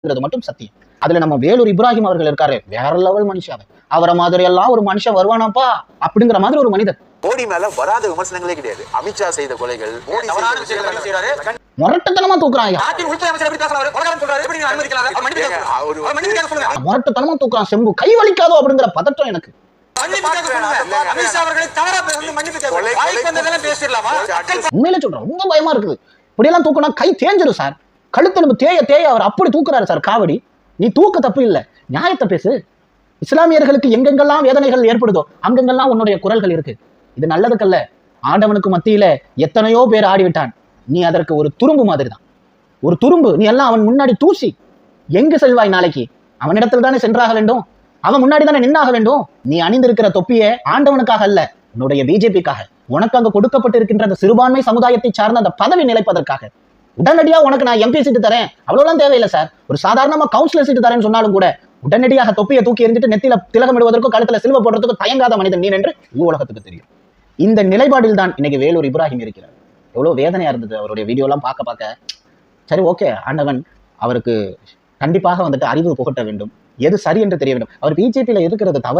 இருக்கிறது மட்டும் சத்தியம். அதுல நம்ம வேலூர் இப்ராஹிம் அவர்கள் இருக்காரு. வேற லெவல் மனுஷன் அவரை மாதிரி எல்லாம் ஒரு மனுஷன் வருவானாப்பா? அப்படிங்கிற மாதிரி ஒரு மனிதர் மோடி மேல வராத விமர்சனங்களே கிடையாது. அமித்ஷா செய்த கொலைகள் முரட்டுத்தனமா தூக்குறான் முரட்டுத்தனமா தூக்குறான் செம்பு. கை வலிக்காதோ அப்படிங்கிற பதட்டம் எனக்கு. உண்மையிலே சொல்றேன். ரொம்ப பயமா இருக்குது. இப்படியெல்லாம் தூக்குனா கை தேஞ்சிரும் சார். கழுத்தெலும்பு தேய தேய அவர் அப்படி தூக்குறாரு சார் காவடி. நீ தூக்க தப்பு இல்லை. நியாயத்தை பேசு. இஸ்லாமியர்களுக்கு எங்கெங்கெல்லாம் வேதனைகள் ஏற்படுதோ அங்கெங்கெல்லாம் உன்னுடைய குரல்கள் இருக்கு. இது நல்லதுக்கல்ல. ஆண்டவனுக்கு மத்தியில எத்தனையோ பேர் ஆடிவிட்டான். நீ அதற்கு ஒரு துரும்பு மாதிரி தான் ஒரு துரும்பு. நீ எல்லாம் அவன் முன்னாடி தூசி. எங்கு செல்வாய் நாளைக்கு? அவனிடத்தில் தானே சென்றாக வேண்டும்? அவன் முன்னாடி தானே நின்னாக வேண்டும்? நீ அணிந்திருக்கிற தொப்பியை ஆண்டவனுக்காக அல்ல உன்னுடைய பிஜேபிக்காக. உனக்கு அங்க கொடுக்கப்பட்டிருக்கின்ற அந்த சிறுபான்மை சமுதாயத்தை சார்ந்த அந்த பதவி நிலைப்பதற்காக. உடனடியாக உனக்கு நான் எம்பி சீட்டு தரேன். அவ்வளோலாம் தேவையில்லை சார் ஒரு சாதாரணமா கவுன்சிலர் சீட்டு தரேன்னு சொன்னாலும் கூட உடனடியாக தொப்பியை தூக்கி எறிஞ்சிட்டு நெத்தியில திலகமிடுவதற்கும் கழுத்துல சிலுவை போடுறதுக்கும் தயங்காத மனிதன் நீ என்று உலகத்துக்கு தெரியும். இந்த நிலைப்பாடில் தான் இன்னைக்கு வேலூர் இப்ராஹிம் இருக்கிறார். எவ்வளவு வேதனையா இருந்தது அவருடைய வீடியோலாம் பார்க்க பார்க்க. சரி ஓகே ஆண்டவன் அவருக்கு கண்டிப்பாக வந்துட்டு அறிவு புகட்ட வேண்டும். எது சரி என்று தெரிய வேண்டும். அவர் பிஜேபியில் இருக்கிறது தவறு.